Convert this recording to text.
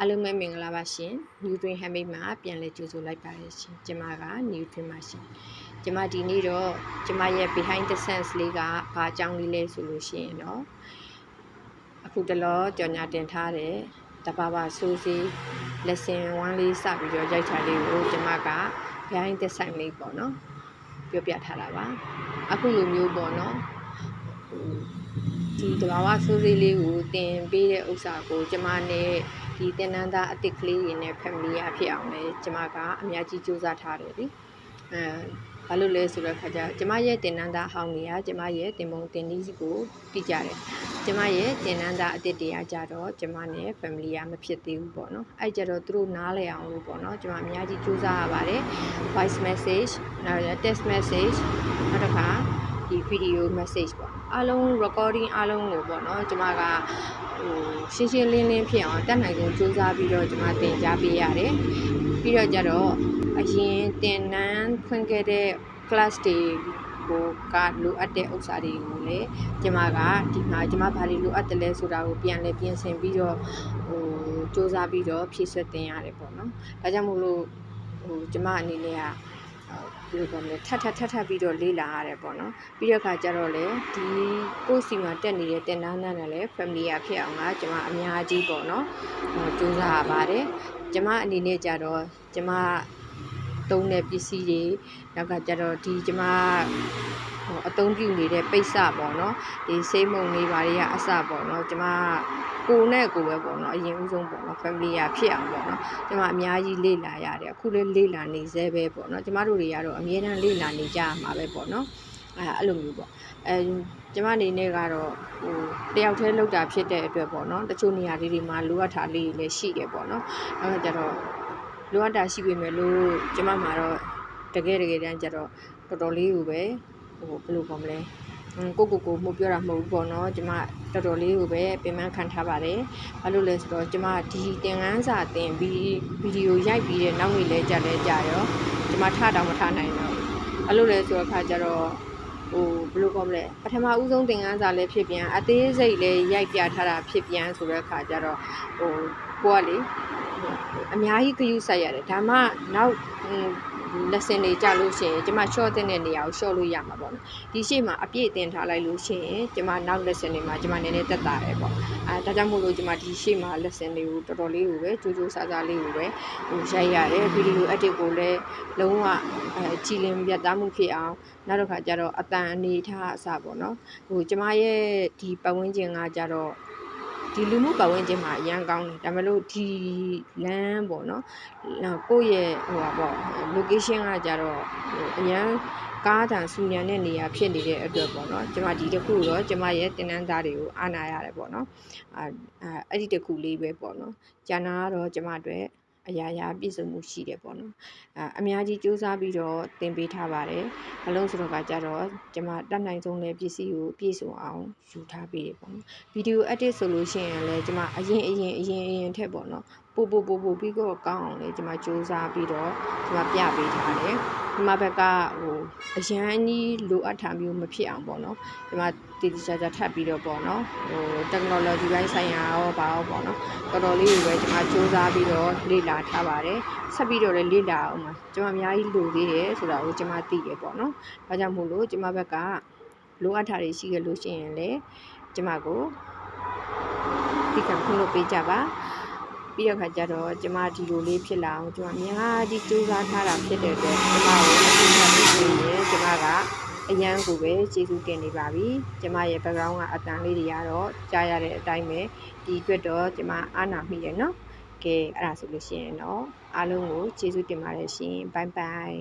အားလုံးပဲမင်္ဂလာပါရှင် Nutrient Handmade မှာပြန်လည်ကြိုဆိုလိုက်ပါတယ်ရှင်ကျွန်မက Nutrient ပါရှင်ကျွန်မဒီနေ့တော့ကျွန်မရဲ့ behind the scenes လေးကဘာအကြောင်းလေးလဲဆိုလို့ရှိရင်တော့အခုတလောကြော်ညာတင်ထားတဲ့တဘာဘာဆိုးစီ lesson 1လေးစပြီးတော့ရိုက်ချလေးကိုကျွန်မက behind the scene လေးပေါ့နော်ပြောပြထားတာပါအခုလိုမျိုးပေါ့နော်ဟိုဒီတဘာဝဆိုးစီလေးကိုတင်ပေးတဲ့ဥစ္စာကိုကျွန်မနဲ့ ဒီတင်နန်းသားအစ်စ်ကလေးတွေနဲ့ family ရဖြစ်အောင်လဲကျွန်မကအများကြီးစူးစမ်းထားတယ်လीအဲဘာလို့လဲဆိုတော့ခါကျကျမရဲ့တင်နန်းသားဟောင်းတွေကကျမရဲ့တင်ပုံတင်နည်းကိုသိကြတယ်ကျမရဲ့တင်နန်းသားအစ်စ်တွေကကြတော့ကျမနဲ့ family ရမဖြစ်သေးဘူးပေါ့နော်အဲ့ကြတော့သူတို့နားလည်အောင်လို့ပေါ့နော်ကျမအများကြီးစူးစမ်းရပါတယ် voice message နောက် text message နောက်တစ်ခါဒီ video message ပေါ့အားလုံး recording အားလုံးကိုပေါ့နော်ကျမကဟိုရှင်းရှင်းလင်းလင်းဖြစ်အောင်တက်နိုင်ဆုံးစူးစမ်းပြီးတော့ကျမသင်ကြားပေးရတယ်ပြီးတော့ကြတော့အရင်သင်တန်းဖွင့်ခဲ့တဲ့ class တွေကိုကလိုအပ်တဲ့ဥစ္စာတွေကိုလည်းကျမကဒီမှာကျမဘာတွေလိုအပ်တယ်လဲဆိုတာကိုပြန်လဲပြင်ဆင်ပြီးတော့ဟိုစူးစမ်းပြီးတော့ဖြည့်ဆွတ်တင်ရတယ်ပေါ့နော်ဒါကြောင့်မို့လို့ဟိုကျမအနေနဲ့က ဘယ်လိုပြောမလဲထပ်ထပ်ထပ်ထပ်ပြီးတော့လေ့လာရတယ်ပေါ့နော်ပြီးတော့ခါကျတော့လေဒီ course စီမှာတက်နေတဲ့တင်နန်းနန်းနဲ့လည်း family ရဖြစ်အောင်ကကျွန်မအများကြီးပေါ့နော်ဟိုစူးစမ်းရပါတယ်ကျွန်မအနေနဲ့ကြတော့ကျွန်မသုံးတဲ့ပစ္စည်းတွေနောက်ကကြတော့ဒီကျွန်မဟိုအသုံးပြုနေတဲ့ပိတ်စပေါ့နော်ဒီစိတ်မုံလေးပါတွေကအစပေါ့နော်ကျွန်မ ကိုနဲ့ကိုပဲပေါ့နော်အရင်ဦးဆုံးပေါ့နော် family ရဖြစ်အောင်ပေါ့နော်ကျွန်မအများကြီးလေ့လာရတယ်အခုလည်းလေ့လာနေသေးပဲပေါ့နော်ကျွန်မတို့တွေကတော့အမြဲတမ်းလေ့လာနေကြရမှာပဲပေါ့နော်အဲအဲ့လိုမျိုးပေါ့အဲကျမအနေနဲ့ကတော့ဟိုတယောက်တည်းလောက်တာဖြစ်တဲ့အတွက်ပေါ့နော်တချို့နေရာလေးတွေမှာလိုအပ်တာလေးတွေလည်းရှိတယ်ပေါ့နော်အဲဒါကြတော့လိုအပ်တာရှိပေမဲ့လို့ကျမမှာတော့တကယ်တကယ်တမ်းကျတော့တော်တော်လေးကိုပဲဟိုဘယ်လိုပြောမလဲอืม ကိုကိုကိုမှုပြောတာမဟုတ်ဘူးပေါ့နော်ကျမတော်တော်လေးကိုပဲပြင်ပန်းခံထားပါတယ်ဘာလို့လဲဆိုတော့ကျမဒီသင်ခန်းစာသင်ပြီးဗီဒီယိုရိုက်ပြီးတဲ့နောက်နေ့လဲကြလဲကြရောကျမထတောင်မထနိုင်တော့အဲ့လိုလဲဆိုတော့ခါကျတော့ဟိုဘယ်လိုခေါ်မလဲပထမဦးဆုံးသင်ခန်းစာလည်းဖြစ်ပြန်အသေးစိတ်လည်းရိုက်ပြထားတာဖြစ်ပြန်ဆိုတဲ့အခါကျတော့ဟိုကိုကလေအများကြီးဂရုစိုက်ရတယ်ဒါမှနောက် lesson တွေကြာလို့ရှိရင်ကျမ short တဲ့နေရာကို short လို့ရမှာပေါ့နော်ဒီရှေ့မှာအပြည့်တင်ထားလိုက်လို့ရှိရင်ကျမနောက် lesson တွေမှာကျမနည်းနည်းတက်တာတယ်ပေါ့အဲဒါကြောင့်မို့လို့ကျမဒီရှေ့မှာ lesson တွေကိုတော်တော်လေးကိုပဲကြိုးကြိုးစားစားလေးကိုပဲဟိုရိုက်ရတယ်ဗီဒီယို edit ကိုလည်းလုံးဝအဲကြည်လင်ပြတ်သားမှုဖြစ်အောင်နောက်တစ်ခါကျတော့အတန်အနေထားအစပေါ့နော်ဟိုကျမရဲ့ဒီပတ်ဝန်းကျင်ကကျတော့ ဒီလူမှုပတ်ဝန်းကျင်မှာအရန်ကောင်းတယ်ဒါမလို့ဒီလမ်းပေါ့နော်ကိုယ့်ရဲ့ဟိုပါပေါ့ location ကကြတော့ဟိုအရန်ကားတန်စူညံတဲ့နေရာဖြစ်နေတဲ့အတွက်ပေါ့နော်ကျမဒီတစ်ခုတော့ကျမရဲ့တင်နန်းသားတွေကိုအားနာရတယ်ပေါ့နော်အာအဲ့ဒီတစ်ခုလေးပဲပေါ့နော်ကျန်တာကတော့ကျမအတွက် အရာရာပြည့်စုံမှုရှိတယ်ပေါ့နော်အအများကြီးစူးစမ်းပြီးတော့သင်ပေးထားပါတယ်ဘလုံးဆိုတော့ကကြတော့ကျမတတ်နိုင်ဆုံးလည်းပစ္စည်းကိုပြည့်စုံအောင်ယူထားပေးတယ်ပေါ့နော်ဗီဒီယို edit ဆိုလို့ရှိရင်လည်းကျမအရင်အရင်အရင်အရင်ထက်ပေါ့နော်ပို့ပို့ပို့ပို့ပြီးတော့ကောင်းအောင်လေကျမစူးစမ်းပြီးတော့ကျမပြပေးထားတယ် ဒီမှာဘက်ကဟိုအရန်ကြီးလိုအပ်တာမျိုးမဖြစ်အောင်ပေါ့နော်ဒီမှာတည်တည်ချာချာထပ်ပြီးတော့ပေါ့နော်ဟို technology ဘိုင်းဆိုင်ရာရောဘာရောပေါ့နော်တော်တော်လေးကိုပဲကျမစူးစမ်းပြီးတော့လေ့လာထားပါတယ်ဆက်ပြီးတော့လည်းလေ့လာအောင်ပါကျမအများကြီးလိုသေးတယ်ဆိုတာကိုကျမသိတယ်ပေါ့နော်ဒါကြောင့်မို့လို့ကျမဘက်ကလိုအပ်တာတွေရှိခဲ့လို့ရှိရင်လည်းကျမကိုဒီကံခွင့်လို့ပေးကြပါ ပြီးတော့ခါကျတော့ကျမဒီလိုလေးဖြစ်လာအောင်ကျမအများကြီးစူးစမ်းထားတာဖြစ်တဲ့အတွက်ကျမကိုအသိအမှတ်ပေးရင်ကျမကအရန်ကိုပဲကျေးဇူးတင်နေပါပြီကျမရဲ့ background ကအတန်လေးတွေကတော့ကြားရတဲ့အတိုင်းပဲဒီအတွက်တော့ကျမအားနာမိတယ်နော်ကဲအဲ့ဒါဆိုလို့ရှိရင်တော့အားလုံးကိုကျေးဇူးတင်ပါတယ်ရှင်ဘိုင်ဘိုင်